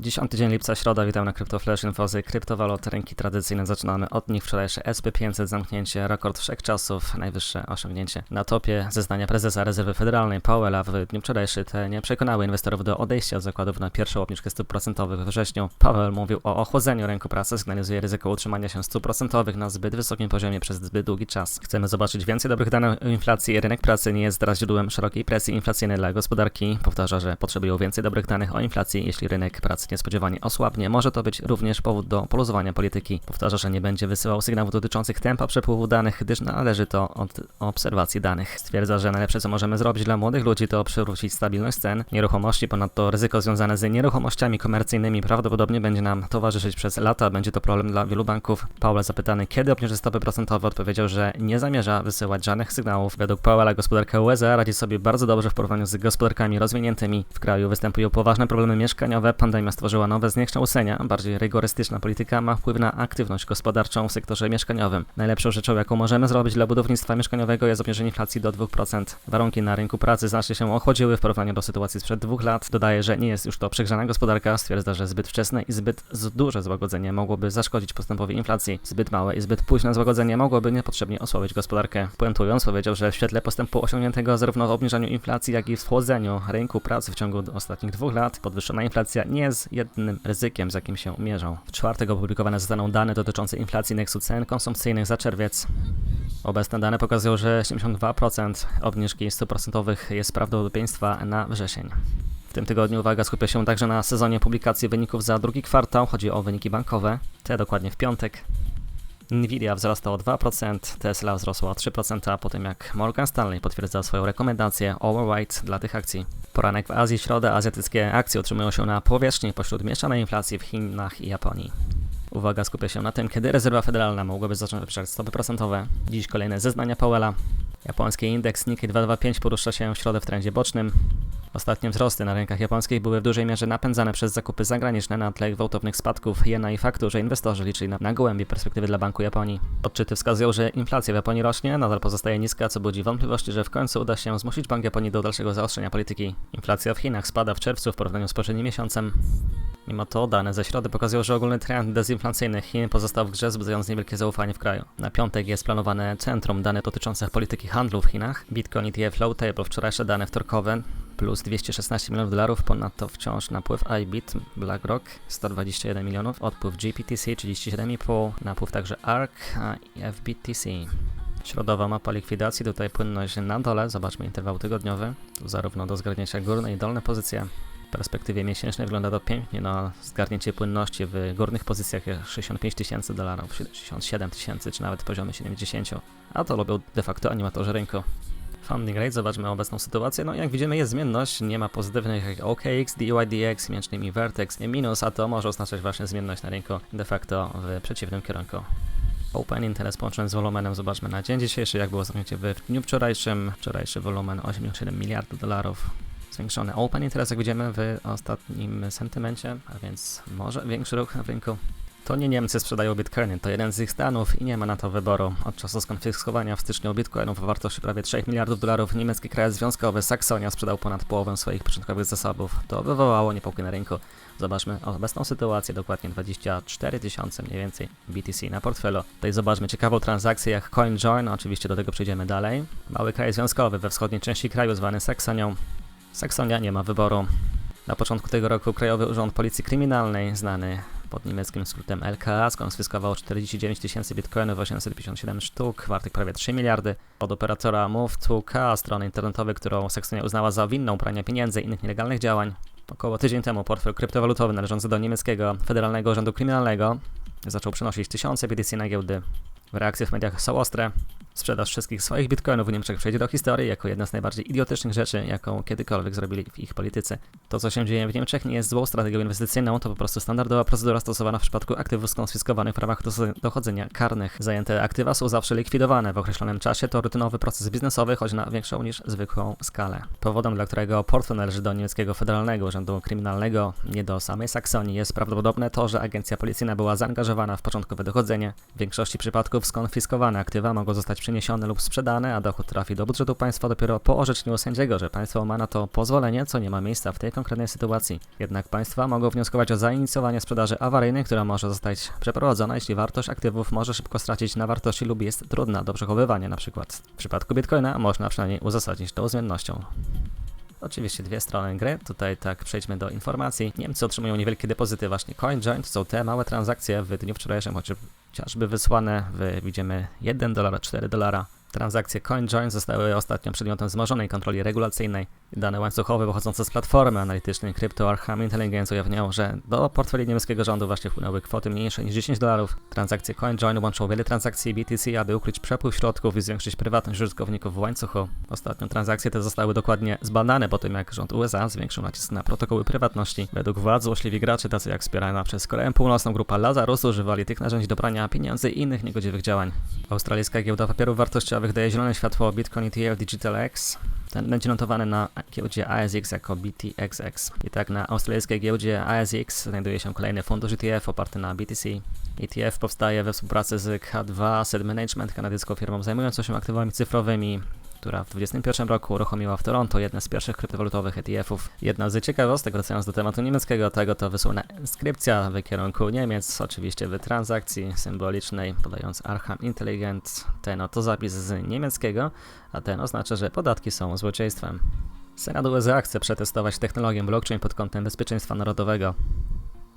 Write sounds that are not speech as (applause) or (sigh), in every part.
10 dzień lipca, środa, witam na CryptoFlash Infozy. Kryptowalut, rynki tradycyjne, zaczynamy od nich. Wczorajsze SP500, zamknięcie, rekord wszechczasów, najwyższe osiągnięcie. Na topie zeznania prezesa Rezerwy Federalnej Powella w dniu wczorajszym te nie przekonały inwestorów do odejścia od zakładów na pierwszą obniżkę stóp procentowych we wrześniu. Powell mówił o ochłodzeniu rynku pracy, sygnalizuje ryzyko utrzymania się stóp procentowych na zbyt wysokim poziomie przez zbyt długi czas. Chcemy zobaczyć więcej dobrych danych o inflacji. Rynek pracy nie jest teraz źródłem szerokiej presji inflacyjnej dla gospodarki. Powtarza, że potrzebują więcej dobrych danych o inflacji, jeśli rynek pracy niespodziewanie osłabnie. Może to być również powód do poluzowania polityki. Powtarza, że nie będzie wysyłał sygnałów dotyczących tempa przepływu danych, gdyż należy to od obserwacji danych. Stwierdza, że najlepsze co możemy zrobić dla młodych ludzi to przywrócić stabilność cen nieruchomości, ponadto ryzyko związane z nieruchomościami komercyjnymi prawdopodobnie będzie nam towarzyszyć przez lata. Będzie to problem dla wielu banków. Powell zapytany, kiedy obniży stopy procentowe, odpowiedział, że nie zamierza wysyłać żadnych sygnałów. Według Powella gospodarka USA radzi sobie bardzo dobrze w porównaniu z gospodarkami rozwiniętymi. W kraju występują poważne problemy mieszkaniowe, pandemia stworzyła nowe zniekształcenia, bardziej rygorystyczna polityka ma wpływ na aktywność gospodarczą w sektorze mieszkaniowym. Najlepszą rzeczą, jaką możemy zrobić dla budownictwa mieszkaniowego jest obniżenie inflacji do 2%. Warunki na rynku pracy znacznie się ochłodziły w porównaniu do sytuacji sprzed dwóch lat. Dodaje, że nie jest już to przegrzana gospodarka, stwierdza, że zbyt wczesne i zbyt duże złagodzenie mogłoby zaszkodzić postępowi inflacji. Zbyt małe i zbyt późne złagodzenie mogłoby niepotrzebnie osłabić gospodarkę. Puentując, powiedział, że w świetle postępu osiągniętego zarówno w obniżaniu inflacji, jak i w schłodzeniu rynku pracy w ciągu ostatnich dwóch lat, podwyższona inflacja nie jest jednym ryzykiem, z jakim się mierzą. W czwartek opublikowane zostaną dane dotyczące inflacji indeksu cen konsumpcyjnych za czerwiec. Obecne dane pokazują, że 72% obniżki stóp procentowych jest prawdopodobieństwa na wrzesień. W tym tygodniu uwaga skupia się także na sezonie publikacji wyników za drugi kwartał. Chodzi o wyniki bankowe, te dokładnie w piątek. Nvidia wzrasta o 2%, Tesla wzrosła o 3%, po tym jak Morgan Stanley potwierdza swoją rekomendację overweight dla tych akcji. Poranek w Azji, środę azjatyckie akcje utrzymują się na powierzchni pośród mieszanej inflacji w Chinach i Japonii. Uwaga skupia się na tym, kiedy rezerwa federalna mogłaby zacząć obniżać stopy procentowe. Dziś kolejne zeznania Powella. Japoński indeks Nikkei 225 porusza się w środę w trendzie bocznym. Ostatnie wzrosty na rynkach japońskich były w dużej mierze napędzane przez zakupy zagraniczne na tle gwałtownych spadków jena i faktu, że inwestorzy liczyli na, na gołębie perspektywy dla Banku Japonii. Odczyty wskazują, że inflacja w Japonii rośnie, nadal pozostaje niska, co budzi wątpliwości, że w końcu uda się zmusić Bank Japonii do dalszego zaostrzenia polityki. Inflacja w Chinach spada w czerwcu w porównaniu z poprzednim miesiącem. Mimo to dane ze środy pokazują, że ogólny trend dezinflacyjny Chin pozostał w grze, wzbudzając niewielkie zaufanie w kraju. Na piątek jest planowane centrum dane dotyczące polityki handlu w Chinach. Bitcoin ETF Low Table, wczorajsze dane wtorkowe, plus 216 milionów dolarów, ponadto wciąż napływ iBit, BlackRock 121 milionów, odpływ GPTC 37,5, napływ także ARK i FBTC. Środowa mapa likwidacji, tutaj płynność na dole, zobaczmy interwał tygodniowy, zarówno do zgarnięcia górne i dolne pozycje. W perspektywie miesięcznej wygląda to pięknie na zgarnięcie płynności w górnych pozycjach jak 65 tysięcy dolarów, 67 tysięcy czy nawet poziomy 70, a to lubią de facto animatorzy rynku. Funding rate, zobaczmy obecną sytuację. No jak widzimy jest zmienność, nie ma pozytywnych jak OKX, DYDX, między innymi Vertex, nie minus, a to może oznaczać właśnie zmienność na rynku de facto w przeciwnym kierunku. Open Interest połączony z wolumenem, zobaczmy na dzień dzisiejszy, jak było zamknięcie w dniu wczorajszym. Wczorajszy wolumen 87 miliardów dolarów. Zwiększony Open Interest, jak widzimy w ostatnim sentymencie, a więc może większy ruch w rynku. To nie Niemcy sprzedają bitcoiny, to jeden z ich stanów i nie ma na to wyboru. Od czasu skonfiskowania w styczniu bitcoinów o wartości prawie 3 miliardów dolarów niemiecki kraj związkowy Saksonia sprzedał ponad połowę swoich początkowych zasobów. To wywołało niepokój na rynku. Zobaczmy obecną sytuację, dokładnie 24 tysiące mniej więcej BTC na portfelu. Tutaj zobaczmy ciekawą transakcję jak CoinJoin, oczywiście do tego przejdziemy dalej. Mały kraj związkowy we wschodniej części kraju zwany Saksonią. Saksonia nie ma wyboru. Na początku tego roku Krajowy Urząd Policji Kryminalnej, znany pod niemieckim skrótem LKA, skonfiskował 49 tysięcy bitcoinów, 857 sztuk, wartych prawie 3 miliardy. Od operatora Move2K, strony internetowej, którą Saksonia uznała za winną prania pieniędzy i innych nielegalnych działań. Około tydzień temu portfel kryptowalutowy należący do niemieckiego Federalnego Urzędu Kryminalnego zaczął przynosić tysiące BTC na giełdy. Reakcje w mediach są ostre. Sprzedaż wszystkich swoich bitcoinów w Niemczech przejdzie do historii jako jedna z najbardziej idiotycznych rzeczy, jaką kiedykolwiek zrobili w ich polityce. To, co się dzieje w Niemczech, nie jest złą strategią inwestycyjną, to po prostu standardowa procedura stosowana w przypadku aktywów skonfiskowanych w ramach dochodzenia karnych. Zajęte aktywa są zawsze likwidowane w określonym czasie, to rutynowy proces biznesowy, choć na większą niż zwykłą skalę. Powodem, dla którego portfel należy do niemieckiego Federalnego Urzędu Kryminalnego, nie do samej Saksonii, jest prawdopodobne to, że agencja policyjna była zaangażowana w początkowe dochodzenie. W większości przypadków skonfiskowane aktywa mogą zostać przeniesione lub sprzedane, a dochód trafi do budżetu państwa dopiero po orzeczeniu sędziego, że państwo ma na to pozwolenie, co nie ma miejsca w tej konkretnej sytuacji. Jednak państwa mogą wnioskować o zainicjowanie sprzedaży awaryjnej, która może zostać przeprowadzona, jeśli wartość aktywów może szybko stracić na wartości lub jest trudna do przechowywania na przykład. W przypadku Bitcoina można przynajmniej uzasadnić to zmiennością. Oczywiście dwie strony gry. Tutaj tak przejdźmy do informacji. Niemcy otrzymują niewielkie depozyty właśnie CoinJoin. To są te małe transakcje w dniu wczorajszym, chociażby wysłane w, widzimy 1 dolar, 4 dolara. Transakcje CoinJoin zostały ostatnio przedmiotem wzmożonej kontroli regulacyjnej. Dane łańcuchowe pochodzące z platformy analitycznej Crypto Arkham Intelligence że do portfeli niemieckiego rządu właśnie wpłynęły kwoty mniejsze niż 10 dolarów. Transakcje CoinJoin łączą wiele transakcji BTC, aby ukryć przepływ środków i zwiększyć prywatność użytkowników w łańcuchu. Ostatnio transakcje te zostały dokładnie zbadane po tym, jak rząd USA zwiększył nacisk na protokoły prywatności. Według władz złośliwi gracze, tacy jak wspierana przez Koreę Północną grupa Lazarus, używali tych narzędzi do brania pieniędzy i innych niegodziwych działań. Australijska giełda papierów wartościowych daje zielone światło Bitcoin ETF Digital X. Ten będzie notowany na giełdzie ASX jako BTXX. I tak na australijskiej giełdzie ASX znajduje się kolejny fundusz ETF oparty na BTC. ETF powstaje we współpracy z K2 Asset Management, kanadyjską firmą zajmującą się aktywami cyfrowymi, która w 2021 roku uruchomiła w Toronto jedne z pierwszych kryptowalutowych ETF-ów. Jedna z ciekawostek, wracając do tematu niemieckiego, tego to wysłana inskrypcja w kierunku Niemiec, oczywiście w transakcji symbolicznej, podając Arkham Intelligent. Ten oto zapis z niemieckiego, a ten oznacza, że podatki są złodziejstwem. Senat USA chce przetestować technologię blockchain pod kątem bezpieczeństwa narodowego.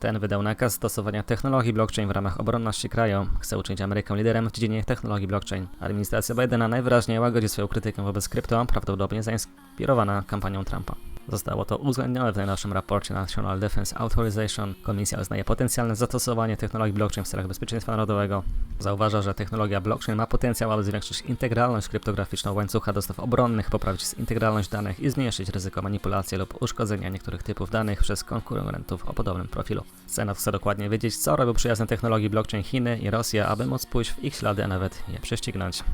Ten wydał nakaz stosowania technologii blockchain w ramach obronności kraju. Chce uczynić Amerykę liderem w dziedzinie technologii blockchain. Administracja Bidena najwyraźniej łagodzi swoją krytykę wobec krypto, prawdopodobnie zainspirowana kampanią Trumpa. Zostało to uwzględnione w najnowszym raporcie National Defense Authorization. Komisja uznaje potencjalne zastosowanie technologii blockchain w celach bezpieczeństwa narodowego. Zauważa, że technologia blockchain ma potencjał, aby zwiększyć integralność kryptograficzną łańcucha dostaw obronnych, poprawić integralność danych i zmniejszyć ryzyko manipulacji lub uszkodzenia niektórych typów danych przez konkurentów o podobnym profilu. Senat chce dokładnie wiedzieć, co robią przyjazne technologii blockchain Chiny i Rosja, aby móc pójść w ich ślady, a nawet je prześcignąć.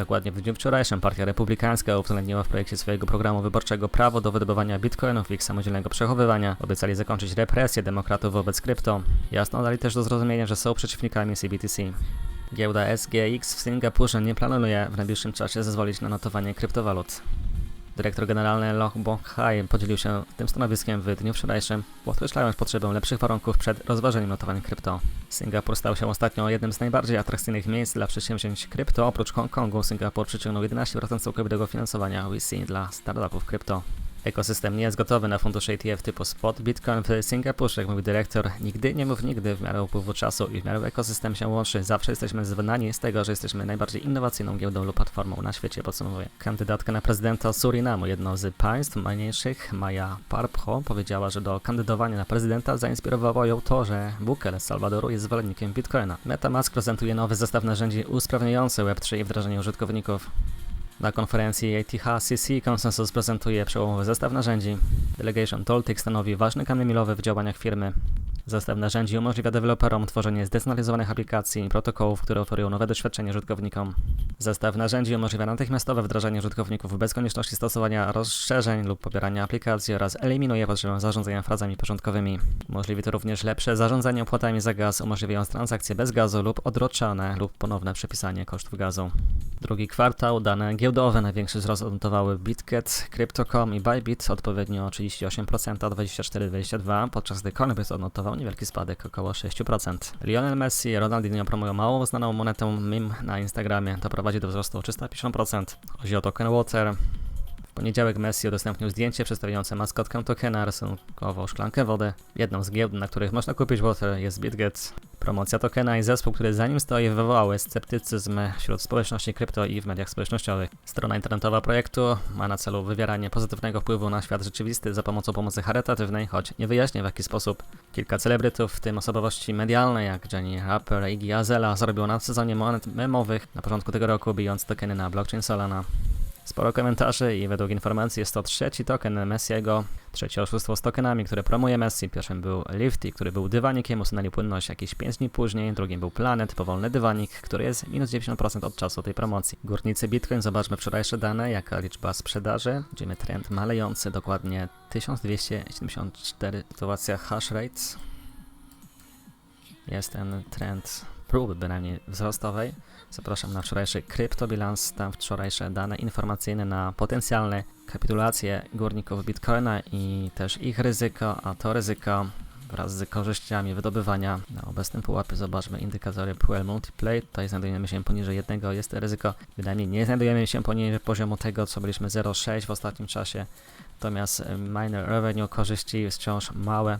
Dokładnie w dniu wczorajszym Partia Republikańska uwzględniła w projekcie swojego programu wyborczego prawo do wydobywania bitcoinów i ich samodzielnego przechowywania. Obiecali zakończyć represję demokratów wobec krypto. Jasno dali też do zrozumienia, że są przeciwnikami CBTC. Giełda SGX w Singapurze nie planuje w najbliższym czasie zezwolić na notowanie kryptowalut. Dyrektor generalny Loch Bong Hai podzielił się tym stanowiskiem w dniu wczorajszym, podkreślając potrzebę lepszych warunków przed rozważeniem notowania krypto. Singapur stał się ostatnio jednym z najbardziej atrakcyjnych miejsc dla przedsięwzięć krypto. Oprócz Hongkongu, Singapur przyciągnął 11% całkowitego finansowania VC dla startupów krypto. Ekosystem nie jest gotowy na fundusze ETF typu spot. Bitcoin w Singapurze, jak mówi dyrektor, nigdy nie mów nigdy w miarę upływu czasu i w miarę ekosystem się łączy. Zawsze jesteśmy znani z tego, że jesteśmy najbardziej innowacyjną giełdą lub platformą na świecie, podsumowuje. Kandydatka na prezydenta Surinamu, jedno z państw mniejszych, Maja Parpho, powiedziała, że do kandydowania na prezydenta zainspirowało ją to, że Bukele z Salwadoru jest zwolennikiem Bitcoina. MetaMask prezentuje nowy zestaw narzędzi usprawniający Web3 i wdrażanie użytkowników. Na konferencji ATHCC Consensus prezentuje przełomowy zestaw narzędzi. Delegation Toltic stanowi ważny kamień milowy w działaniach firmy. Zestaw narzędzi umożliwia deweloperom tworzenie zdecentralizowanych aplikacji i protokołów, które oferują nowe doświadczenie użytkownikom. Zestaw narzędzi umożliwia natychmiastowe wdrażanie użytkowników bez konieczności stosowania rozszerzeń lub pobierania aplikacji oraz eliminuje potrzebę zarządzania frazami porządkowymi. Umożliwi to również lepsze zarządzanie opłatami za gaz, umożliwiając transakcje bez gazu lub odroczane lub ponowne przepisanie kosztów gazu. Drugi kwartał dane giełdowe największy wzrost odnotowały Bitget, Crypto.com i Bybit odpowiednio 38%, 24-22%, podczas gdy Coinbase odnotował niewielki spadek około 6%. Lionel Messi i Ronaldinho promują mało znaną monetę MIM na Instagramie, to prowadzi do wzrostu o 350%. Chodzi o token Water. Poniedziałek Messi udostępnił zdjęcie przedstawiające maskotkę tokena rysunkową szklankę wody. Jedną z giełd, na których można kupić Water jest BitGet. Promocja tokena i zespół, który za nim stoi, wywołały sceptycyzm wśród społeczności krypto i w mediach społecznościowych. Strona internetowa projektu ma na celu wywieranie pozytywnego wpływu na świat rzeczywisty za pomocą pomocy charytatywnej, choć nie wyjaśnia w jaki sposób. Kilka celebrytów, w tym osobowości medialne jak Jenny Rapper, Iggy Azalea, zarobiło na sezonie monet memowych na początku tego roku, bijąc tokeny na blockchain Solana. Sporo komentarzy i według informacji jest to trzeci token Messiego, trzecie oszustwo z tokenami, które promuje Messi. Pierwszym był Lifty, który był dywanikiem, usunęli płynność jakieś 5 dni później. Drugim był Planet, powolny dywanik, który jest minus 90% od czasu tej promocji. Górnicy Bitcoin, zobaczmy wczorajsze dane, jaka liczba sprzedaży. Widzimy trend malejący, dokładnie 1274. Sytuacja hash rate. Jest ten trend próby bynajmniej wzrostowej. Zapraszam na wczorajszy kryptobilans, tam wczorajsze dane informacyjne na potencjalne kapitulacje górników Bitcoina i też ich ryzyko, a to ryzyko wraz z korzyściami wydobywania na obecnym pułapie zobaczmy indykatory Puel Multiplay. Tutaj znajdujemy się poniżej jednego, jest ryzyko. Bynajmniej nie znajdujemy się poniżej poziomu tego, co byliśmy 0,6 w ostatnim czasie. Natomiast e, miner revenue korzyści jest wciąż małe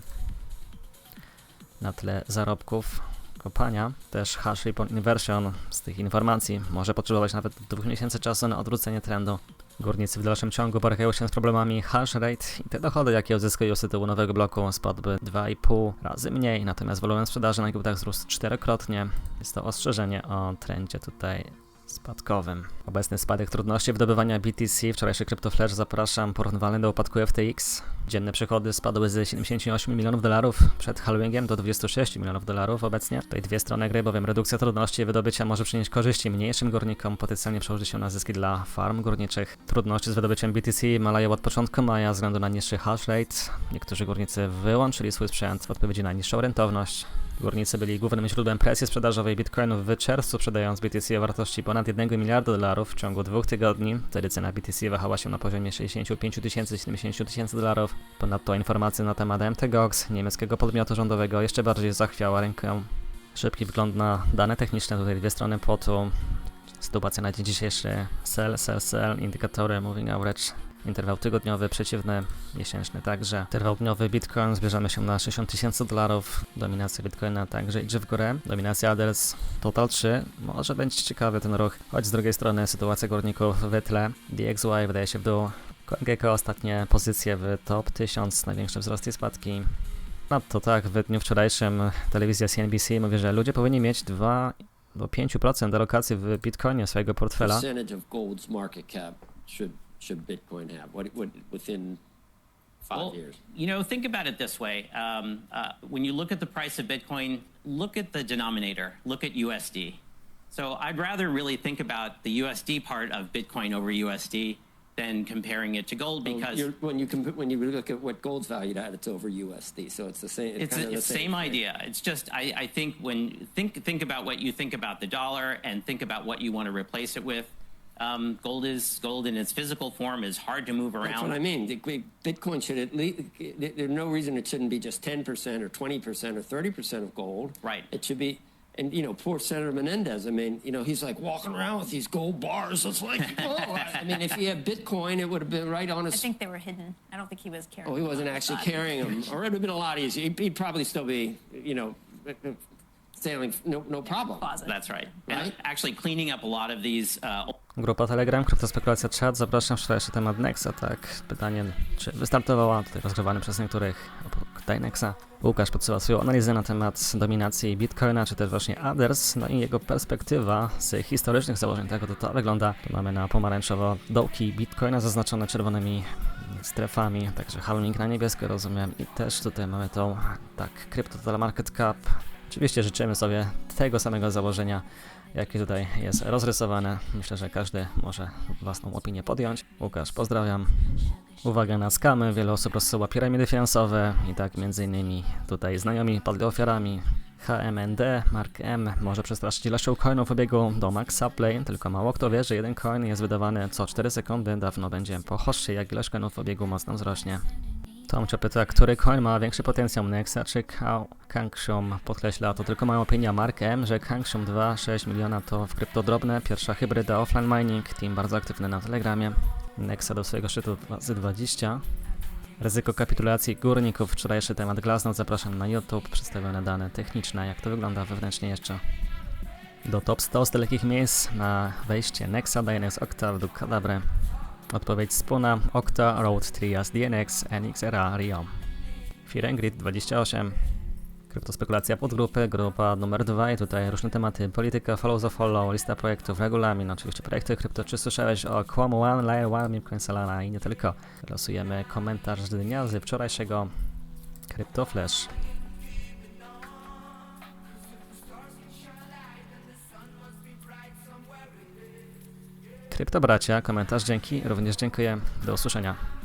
na tle zarobków kopania. Też hash rate inversion z tych informacji może potrzebować nawet dwóch miesięcy czasu na odwrócenie trendu. Górnicy w dalszym ciągu borykają się z problemami hash rate i te dochody, jakie uzyskują z tytułu nowego bloku spadły 2,5 razy mniej, natomiast wolumen sprzedaży na giełdach wzrósł czterokrotnie. Jest to ostrzeżenie o trendzie tutaj spadkowym. Obecny spadek trudności wydobywania BTC, wczorajszy CryptoFlash zapraszam, porównywalny do upadku FTX. Dzienne przychody spadły z 78 milionów dolarów przed halvingiem do 26 milionów dolarów obecnie. Tutaj dwie strony gry, bowiem redukcja trudności wydobycia może przynieść korzyści mniejszym górnikom, potencjalnie przełoży się na zyski dla farm górniczych. Trudności z wydobyciem BTC maleją od początku maja ze względu na niższy hash rate. Niektórzy górnicy wyłączyli swój sprzęt w odpowiedzi na niższą rentowność. Górnicy byli głównym źródłem presji sprzedażowej bitcoinów w czerwcu, sprzedając BTC o wartości ponad 1 miliarda dolarów w ciągu dwóch tygodni. Wtedy cena BTC wahała się na poziomie 65 tysięcy 70 tysięcy dolarów. Ponadto informacje na temat MTGOX, niemieckiego podmiotu rządowego, jeszcze bardziej zachwiała rękę. Szybki wgląd na dane techniczne, tutaj dwie strony płotu. Sytuacja na dzień dzisiejszy, sell, sell, sell, indykatory, moving average, Interwał tygodniowy, przeciwny, miesięczny także. Interwał dniowy Bitcoin, zbierzemy się na 60 tysięcy dolarów. Dominacja Bitcoina także idzie w górę. Dominacja Adels Total 3. Może będzie ciekawy ten ruch, choć z drugiej strony sytuacja górników w tle. DXY wydaje się w dół. CoinGecko ostatnie pozycje w top 1000, największe wzrosty i spadki. No to tak, w dniu wczorajszym telewizja CNBC mówi, że ludzie powinni mieć 2 do 5% alokacji w Bitcoinie swojego portfela. Percentage of gold's market cap should Bitcoin have? What, what within five Well, years? you know, think about it this way. Um, uh, when you look at the price of Bitcoin, look at the denominator, look at USD. So I'd rather really think about the USD part of Bitcoin over USD than comparing it to gold because You're, when you comp- when you look at what gold's valued at, it's over USD. So it's the same. It's, it's kind the same, thing. idea. It's just I, I think when think think about what you think about the dollar and think about what you want to replace it with. Um, gold is gold in its physical form is hard to move around. That's around. what I mean. Bitcoin should at least. There's no reason it shouldn't be just 10 percent or 20 percent or 30 percent of gold. Right. It should be. And you know, poor Senator Menendez. I mean, you know, he's like walking around with these gold bars. It's like, (laughs) oh, I mean, if he had Bitcoin, it would have been right on his. I his think they were hidden. I don't think he was carrying. Oh, he wasn't on actually carrying them, or it would have been a lot easier. He'd, he'd probably still be, you know, sailing, no, no problem. That's right. And Right. actually cleaning up a lot of these uh, Grupa Telegram, kryptospekulacja chat, zapraszam wczorajszy temat Nexa, tak, pytanie, czy wystartowała, tutaj rozgrzewany przez niektórych oprócz Dynexa. Łukasz podsyła swoją analizę na temat dominacji Bitcoina, czy też właśnie Others, no i jego perspektywa z historycznych założeń tego, to to wygląda. Tu mamy na pomarańczowo dołki Bitcoina zaznaczone czerwonymi strefami, także halving na niebiesko rozumiem i też tutaj mamy tą, tak, Crypto Total Market Cap. Oczywiście życzymy sobie tego samego założenia, jakie tutaj jest rozrysowane. Myślę, że każdy może własną opinię podjąć. Łukasz, pozdrawiam. Uwaga na skamy, wiele osób rozsyła piramidy finansowe i tak między innymi tutaj znajomi padli ofiarami. HMND, Mark M może przestraszyć ilością coinów w obiegu do max supply, tylko mało kto wie, że jeden coin jest wydawany co 4 sekundy, dawno będzie po jak ilość coinów w obiegu mocno wzrośnie. Tomcio pyta, który coin ma większy potencjał, Nexa czy Ka- Kangshum? Podkreśla to tylko moja opinia Mark M, że Kangshum 2,6 miliona to w krypto drobne, pierwsza hybryda offline mining, team bardzo aktywny na Telegramie. Nexa do swojego szczytu razy 20. Ryzyko kapitulacji górników, wczorajszy temat Glassnode, zapraszam na YouTube, przedstawione dane techniczne, jak to wygląda wewnętrznie jeszcze. Do top 100 z dalekich miejsc na wejście Nexa, DNS Octa według Cadabre. Odpowiedź Spuna, Octa, Road, Trias, DNX, NXRA, Rio. Firengrid 28. Kryptospekulacja podgrupy, grupa numer 2 i tutaj różne tematy, polityka, follow the follow, lista projektów, regulamin, oczywiście projekty krypto. Czy słyszałeś o Quam One, Layer One, Mimcoin Solana i nie tylko? Losujemy komentarz dnia z wczorajszego CryptoFlash. Krypto bracia, komentarz dzięki, również dziękuję, do usłyszenia.